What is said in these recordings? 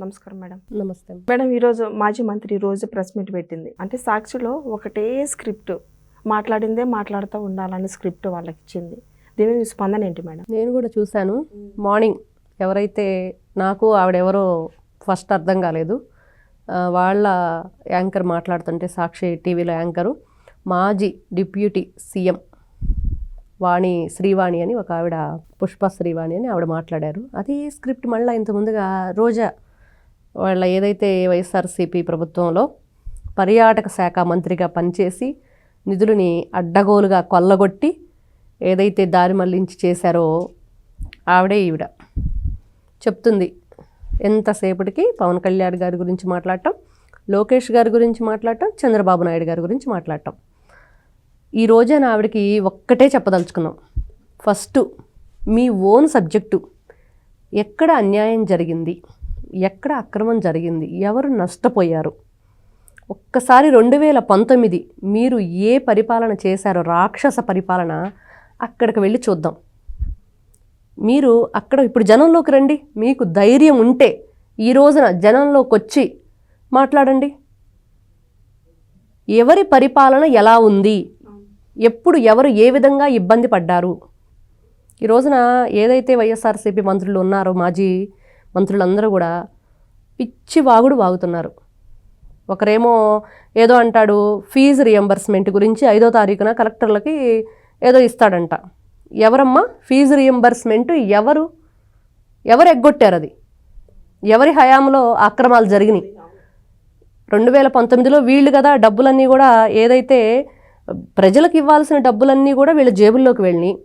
నమస్కారం మేడం. నమస్తే. మేడం ఈరోజు మాజీ మంత్రి ఈ రోజు ప్రెస్ మీట్ పెట్టింది. అంటే సాక్షిలో ఒకటే స్క్రిప్ట్ మాట్లాడిందే మాట్లాడుతూ ఉండాలని స్క్రిప్ట్ వాళ్ళకి ఇచ్చింది. దీని మీద స్పందన ఏంటి మేడం? నేను కూడా చూశాను. మార్నింగ్ ఎవరైతే నాకు ఆవిడెవరో ఫస్ట్ అర్థం కాలేదు. వాళ్ళ యాంకర్ మాట్లాడుతుంటే సాక్షి టీవీలో యాంకరు మాజీ డిప్యూటీ సీఎం వాణి శ్రీవాణి అని ఒక ఆవిడ పుష్ప శ్రీవాణి అని ఆవిడ మాట్లాడారు. అది స్క్రిప్ట్ మళ్ళీ ఇంత ముందుగా రోజా వాళ్ళ ఏదైతే వైఎస్ఆర్సీపీ ప్రభుత్వంలో పర్యాటక శాఖ మంత్రిగా పనిచేసి నిధులని అడ్డగోలుగా కొల్లగొట్టి ఏదైతే దారి మళ్ళించి చేశారో ఆవిడే ఈవిడ. చెప్తుంది. ఎంతసేపటికి పవన్ కళ్యాణ్ గారి గురించి మాట్లాడటం లోకేష్ గారి గురించి మాట్లాడటం చంద్రబాబు నాయుడు గారి గురించి మాట్లాడటం. ఈ రోజున ఆవిడకి ఒక్కటే చెప్పదలుచుకున్నాం. ఫస్ట్ మీ ఓన్ సబ్జెక్టు ఎక్కడ అన్యాయం జరిగింది? ఎక్కడ అక్రమం జరిగింది? ఎవరు నష్టపోయారు? ఒక్కసారి రెండు వేల పంతొమ్మిది మీరు ఏ పరిపాలన చేశారో రాక్షస పరిపాలన అక్కడికి వెళ్ళి చూద్దాం. మీరు అక్కడ ఇప్పుడు జనంలోకి రండి. మీకు ధైర్యం ఉంటే ఈ రోజున జనంలోకి వచ్చి మాట్లాడండి. ఎవరి పరిపాలన ఎలా ఉంది? ఎప్పుడు ఎవరు ఏ విధంగా ఇబ్బంది పడ్డారు? ఈ రోజున ఏదైతే వైఎస్ఆర్సీపీ మంత్రులు ఉన్నారో మాజీ మంత్రులందరూ కూడా పిచ్చి వాగుడు వాగుతున్నారు. ఒకరేమో ఏదో అంటాడు ఫీజు రియంబర్స్మెంట్ గురించి ఐదో తారీఖున కలెక్టర్లకి ఏదో ఇస్తాడంట. ఎవరమ్మా? ఫీజు రియంబర్స్మెంట్ ఎవరు? ఎవరు ఎగ్గొట్టారు అది? ఎవరి హయాంలో అక్రమాలు జరిగినాయి? రెండు వేల పంతొమ్మిదిలో వీళ్ళు కదా డబ్బులన్నీ కూడా ఏదైతే ప్రజలకు ఇవ్వాల్సిన డబ్బులన్నీ కూడా వీళ్ళ జేబుల్లోకి వెళ్ళినాయి.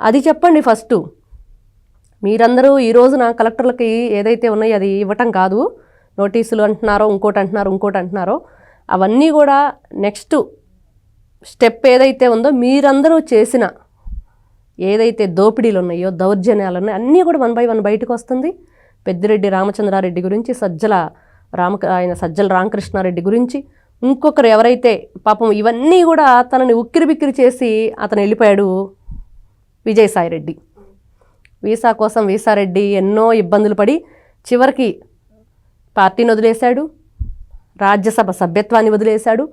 అది చెప్పండి ఫస్ట్. మీరందరూ ఈ రోజున కలెక్టర్లకి ఏదైతే ఉన్నాయో అది ఇవ్వటం కాదు. నోటీసులు అంటున్నారో ఇంకోటి అంటున్నారో ఇంకోటి అంటున్నారో అవన్నీ కూడా నెక్స్ట్ స్టెప్ ఏదైతే ఉందో మీరందరూ చేసిన ఏదైతే దోపిడీలు ఉన్నాయో దౌర్జన్యాలు ఉన్నాయో అన్నీ కూడా వన్ బై వన్ బయటకు వస్తుంది. పెద్దిరెడ్డి రామచంద్రారెడ్డి గురించి సజ్జల రామ ఆయన సజ్జల రామకృష్ణారెడ్డి గురించి ఇంకొకరు ఎవరైతే పాపం ఇవన్నీ కూడా తనని ఉక్కిరి బిక్కిరి చేసి అతను వెళ్ళిపోయాడు విజయసాయిరెడ్డి. వీసా కోసం వీసారెడ్డి ఎన్నో ఇబ్బందులు పడి చివరికి పార్టీని వదిలేశాడు రాజ్యసభ సభ్యత్వాన్ని వదిలేశాడు.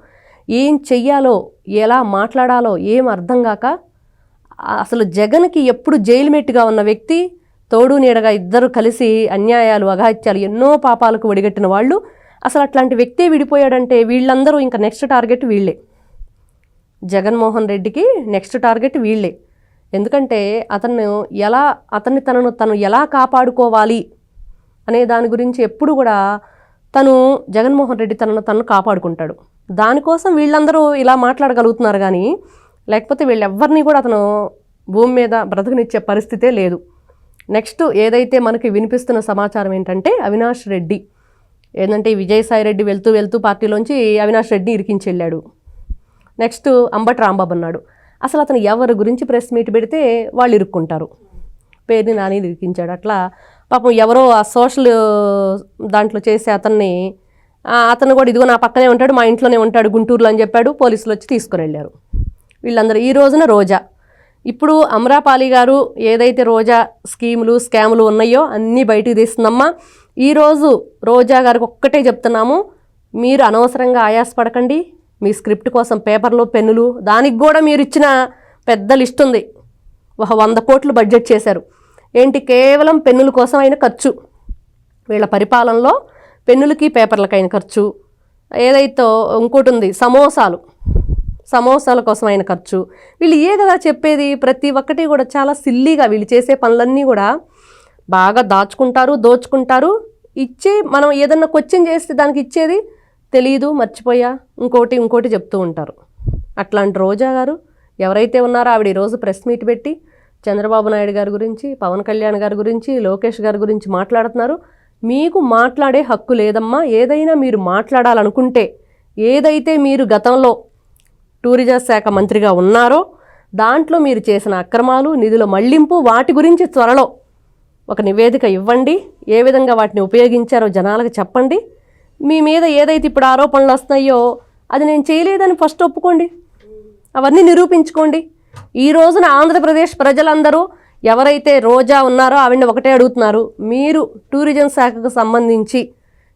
ఏం చెయ్యాలో ఎలా మాట్లాడాలో ఏం అర్థం కాక అసలు జగన్కి ఎప్పుడు జైలు మెట్టుగా ఉన్న వ్యక్తి తోడు నీడగా ఇద్దరు కలిసి అన్యాయాలు అఘాత్యాలు ఎన్నో పాపాలకు ఒడిగట్టిన వాళ్ళు. అసలు అట్లాంటి వ్యక్తే విడిపోయాడంటే వీళ్ళందరూ ఇంకా నెక్స్ట్ టార్గెట్ వీళ్ళే. జగన్మోహన్ రెడ్డికి నెక్స్ట్ టార్గెట్ వీళ్ళే. ఎందుకంటే అతను ఎలా అతన్ని తనను తను ఎలా కాపాడుకోవాలి అనే దాని గురించి ఎప్పుడు కూడా తను జగన్మోహన్ రెడ్డి తనను తను కాపాడుకుంటాడు. దానికోసం వీళ్ళందరూ ఇలా మాట్లాడగలుగుతున్నారు కానీ లేకపోతే వీళ్ళెవ్వరిని కూడా అతను భూమి మీద బ్రతకనిచ్చే పరిస్థితే లేదు. నెక్స్ట్ ఏదైతే మనకి వినిపిస్తున్న సమాచారం ఏంటంటే అవినాష్ రెడ్డి. ఏంటంటే విజయసాయి రెడ్డి వెళ్తూ వెళ్తూ పార్టీలోంచి అవినాష్ రెడ్డి ఇరికించి వెళ్ళాడు నెక్స్ట్ అంబటి రాంబాబు అన్నాడు. అసలు అతను ఎవరి గురించి ప్రెస్ మీట్ పెడితే వాళ్ళు ఇరుక్కుంటారు. పేరుని నాని ఇరికించాడు. అట్లా పాపం ఎవరో ఆ సోషల్ దాంట్లో చేసే అతన్ని అతను కూడా ఇదిగో నా పక్కనే ఉంటాడు మా ఇంట్లోనే ఉంటాడు గుంటూరులో అని చెప్పాడు పోలీసులు వచ్చి తీసుకుని వెళ్ళారు వీళ్ళందరూ ఈ రోజున రోజా. ఇప్పుడు అమరాపాలి గారు ఏదైతే రోజా స్కీములు స్కాములు ఉన్నాయో అన్నీ బయటికి తీస్తుందమ్మా. ఈరోజు రోజా గారికి ఒక్కటే చెప్తున్నాము మీరు అనవసరంగా ఆయాసపడకండి మీ స్క్రిప్ట్ కోసం పేపర్లు పెన్నులు దానికి కూడా మీరు ఇచ్చిన పెద్ద లిస్ట్ ఉంది. ఒక వంద కోట్లు బడ్జెట్ చేశారు. ఏంటి? కేవలం పెన్నుల కోసం అయిన ఖర్చు. వీళ్ళ పరిపాలనలో పెన్నులకి పేపర్లకైన ఖర్చు. ఏదైతే ఇంకోటి ఉంది సమోసాలు. సమోసాల కోసం అయిన ఖర్చు. వీళ్ళు ఏ కదా చెప్పేది? ప్రతి ఒక్కటి కూడా చాలా సిల్లీగా వీళ్ళు చేసే పనులన్నీ కూడా బాగా దాచుకుంటారు దోచుకుంటారు. ఇచ్చి మనం ఏదన్నా క్వశ్చన్ చేస్తే దానికి ఇచ్చేది తెలియదు మర్చిపోయా? ఇంకోటి ఇంకోటి చెప్తూ ఉంటారు. అట్లాంటి రోజా గారు ఎవరైతే ఉన్నారో ఆవిడ ఈరోజు ప్రెస్ మీట్ పెట్టి చంద్రబాబు నాయుడు గారి గురించి పవన్ కళ్యాణ్ గారి గురించి లోకేష్ గారి గురించి మాట్లాడుతున్నారు. మీకు మాట్లాడే హక్కు లేదమ్మా. ఏదైనా మీరు మాట్లాడాలనుకుంటే ఏదైతే మీరు గతంలో టూరిజం శాఖ మంత్రిగా ఉన్నారో దాంట్లో మీరు చేసిన అక్రమాలు నిధుల మళ్ళింపు వాటి గురించి త్వరలో ఒక నివేదిక ఇవ్వండి. ఏ విధంగా వాటిని ఉపయోగించారో జనాలకు చెప్పండి. మీ మీద ఏదైతే ఇప్పుడు ఆరోపణలు వస్తున్నాయో అది నేను చేయలేదని ఫస్ట్ ఒప్పుకోండి. అవన్నీ నిరూపించుకోండి. ఈ రోజున ఆంధ్రప్రదేశ్ ప్రజలందరూ ఎవరైతే రోజా ఉన్నారో ఆవిడ ఒకటే అడుగుతున్నారు. మీరు టూరిజం శాఖకు సంబంధించి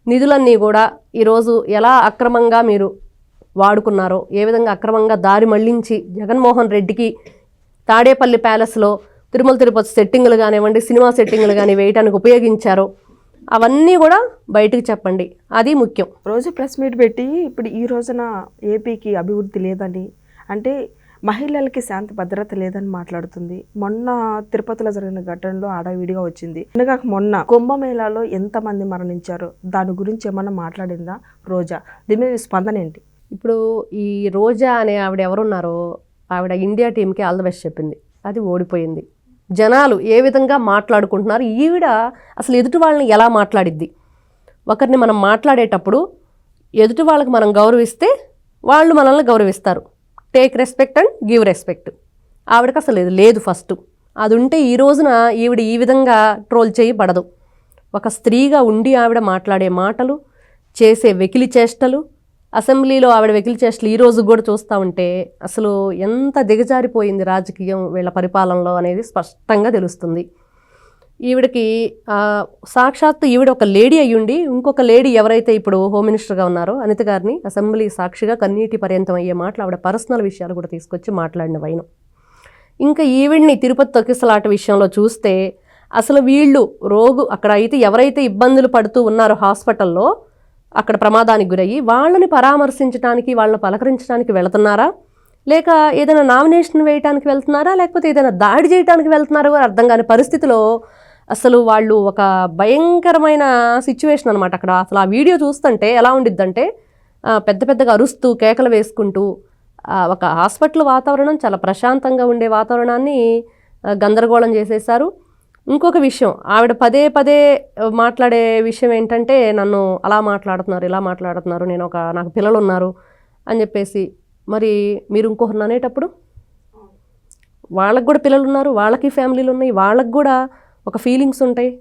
నిధులన్నీ కూడా ఈరోజు ఎలా అక్రమంగా మీరు వాడుకున్నారో ఏ విధంగా అక్రమంగా దారి మళ్ళించి జగన్మోహన్ రెడ్డికి తాడేపల్లి ప్యాలెస్లో తిరుమల తిరుపతి సెట్టింగ్లు కానివ్వండి సినిమా సెట్టింగ్లు కానీ వేయడానికి ఉపయోగించారో అవన్నీ కూడా బయటకు చెప్పండి. అది ముఖ్యం. రోజు ప్రెస్ మీట్ పెట్టి ఇప్పుడు ఈ రోజున ఏపీకి అభివృద్ధి లేదని అంటే మహిళలకి శాంతి భద్రత లేదని మాట్లాడుతుంది. మొన్న తిరుపతిలో జరిగిన ఘటనలో ఆడవిడిగా వచ్చింది. అనగా మొన్న కుంభమేళాలో ఎంతమంది మరణించారో? దాని గురించి ఏమన్నా మాట్లాడిందా రోజా? దీని మీద స్పందన ఏంటి? ఇప్పుడు ఈ రోజా అనే ఆవిడ ఎవరున్నారో ఆవిడ ఇండియా టీంకి ఆల్ ద బెస్ట్ చెప్పింది. అది ఓడిపోయింది. జనాలు ఏ విధంగా మాట్లాడుకుంటున్నారు ఈవిడ అసలు ఎదుటి వాళ్ళని ఎలా మాట్లాడిద్ది? ఒకరిని మనం మాట్లాడేటప్పుడు ఎదుటి వాళ్ళకి మనం గౌరవిస్తే వాళ్ళు మనల్ని గౌరవిస్తారు. Take respect and give respect ఆవిడకి అసలు ఇది లేదు ఫస్ట్. అది ఉంటే ఈ రోజున ఈవిడ ఈ విధంగా ట్రోల్ చేయబడదు. ఒక స్త్రీగా ఉండి ఆవిడ మాట్లాడే మాటలు చేసే వెకిలి చేష్టలు అసెంబ్లీలో ఆవిడ వెకిలి చేష్టలు ఈ రోజు కూడా చూస్తూ ఉంటే అసలు ఎంత దిగజారిపోయింది రాజకీయం వీళ్ళ పరిపాలనలో అనేది స్పష్టంగా తెలుస్తుంది. ఈవిడకి సాక్షాత్తు ఈవిడ ఒక లేడీ అయ్యుండి ఇంకొక లేడీ ఎవరైతే ఇప్పుడు హోమ్ మినిస్టర్గా ఉన్నారో అనిత గారిని అసెంబ్లీ సాక్షిగా కన్నీటి పర్యంతం అయ్యే మాటలు ఆవిడ పర్సనల్ విషయాలు కూడా తీసుకొచ్చి మాట్లాడిన వైనం. ఇంకా ఈవిడ్ని తిరుపతి తొక్కిసలాట విషయంలో చూస్తే అసలు వీళ్ళు రోగు అక్కడ అయితే ఎవరైతే ఇబ్బందులు పడుతూ ఉన్నారో హాస్పిటల్లో అక్కడ ప్రమాదానికి గురయ్యి వాళ్ళని పరామర్శించడానికి వాళ్ళని పలకరించడానికి వెళుతున్నారా? లేక ఏదైనా నామినేషన్ వేయడానికి వెళ్తున్నారా? లేకపోతే ఏదైనా దాడి చేయడానికి వెళ్తున్నారా కూడా అర్థం కాని పరిస్థితిలో అసలు వాళ్ళు ఒక భయంకరమైన సిచ్యువేషన్ అనమాట అక్కడ. అసలు ఆ వీడియో చూస్తుంటే ఎలా ఉండిద్దంటే పెద్ద పెద్దగా అరుస్తూ కేకలు వేసుకుంటూ ఒక హాస్పిటల్ వాతావరణం చాలా ప్రశాంతంగా ఉండే వాతావరణాన్ని గందరగోళం చేసేసారు ఇంకొక విషయం. ఆవిడ పదే పదే మాట్లాడే విషయం ఏంటంటే నన్ను అలా మాట్లాడుతున్నారు ఇలా మాట్లాడుతున్నారు నేను ఒక నాకు పిల్లలు ఉన్నారు అని చెప్పేసి. మరి మీరు ఇంకొకరిని అనేటప్పుడు? వాళ్ళకు కూడా పిల్లలు ఉన్నారు వాళ్ళకి ఫ్యామిలీలు ఉన్నాయి వాళ్ళకి కూడా ఒక ఫీలింగ్స్ ఉంటాయి.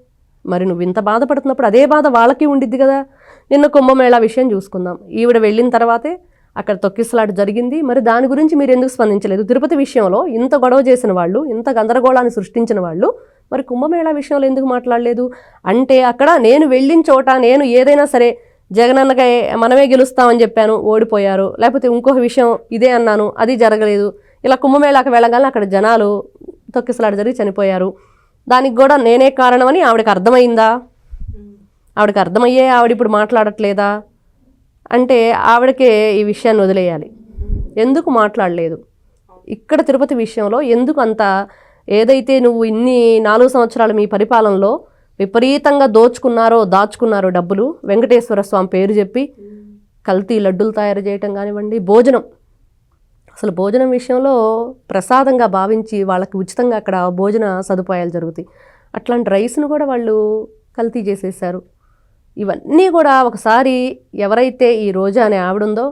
మరి నువ్వు ఇంత బాధపడుతున్నప్పుడు అదే బాధ వాళ్ళకి ఉండిద్ది కదా. నిన్న కుంభమేళా విషయం చూసుకుందాం. ఈవిడ వెళ్ళిన తర్వాతే అక్కడ తొక్కిసలాట జరిగింది. మరి దాని గురించి మీరు ఎందుకు స్పందించలేదు? తిరుపతి విషయంలో ఇంత గొడవ చేసిన వాళ్ళు ఇంత గందరగోళాన్ని సృష్టించిన వాళ్ళు మరి కుంభమేళా విషయంలో ఎందుకు మాట్లాడలేదు? అంటే అక్కడ నేను వెళ్ళిన చోట నేను ఏదైనా సరే జగనన్నగా మనమే గెలుస్తామని చెప్పాను ఓడిపోయారు. లేకపోతే ఇంకొక విషయం ఇదే అన్నాను అది జరగలేదు. ఇలా కుంభమేళాకి వెళ్ళగానే అక్కడ జనాలు తొక్కిసలాట జరిగి చనిపోయారు. దానికి కూడా నేనే కారణమని ఆవిడకి అర్థమైందా? ఆవిడకి అర్థమయ్యే ఆవిడ ఇప్పుడు మాట్లాడట్లేదా? అంటే ఆవిడకే ఈ విషయాన్ని వదిలేయాలి. ఎందుకు మాట్లాడలేదు? ఇక్కడ తిరుపతి విషయంలో ఎందుకు అంత ఏదైతే నువ్వు ఇన్ని నాలుగు సంవత్సరాలు మీ పరిపాలనలో విపరీతంగా దోచుకున్నారో దాచుకున్నారో డబ్బులు వెంకటేశ్వర స్వామి పేరు చెప్పి కల్తీ లడ్డూలు తయారు చేయటం కానివ్వండి భోజనం. అసలు భోజనం విషయంలో ప్రసాదంగా భావించి వాళ్ళకి ఉచితంగా అక్కడ భోజన సదుపాయాలు జరుగుతాయి. అట్లాంటి రైస్ను కూడా వాళ్ళు కల్తీ చేసేసారు ఇవన్నీ కూడా ఒకసారి ఎవరైతే ఈ రోజా అనే ఆవిడుందో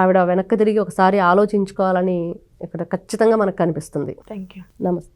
ఆవిడ వెనక్కి తిరిగి ఒకసారి ఆలోచించుకోవాలని ఇక్కడ ఖచ్చితంగా మనకు కనిపిస్తుంది. థ్యాంక్ యూ నమస్తే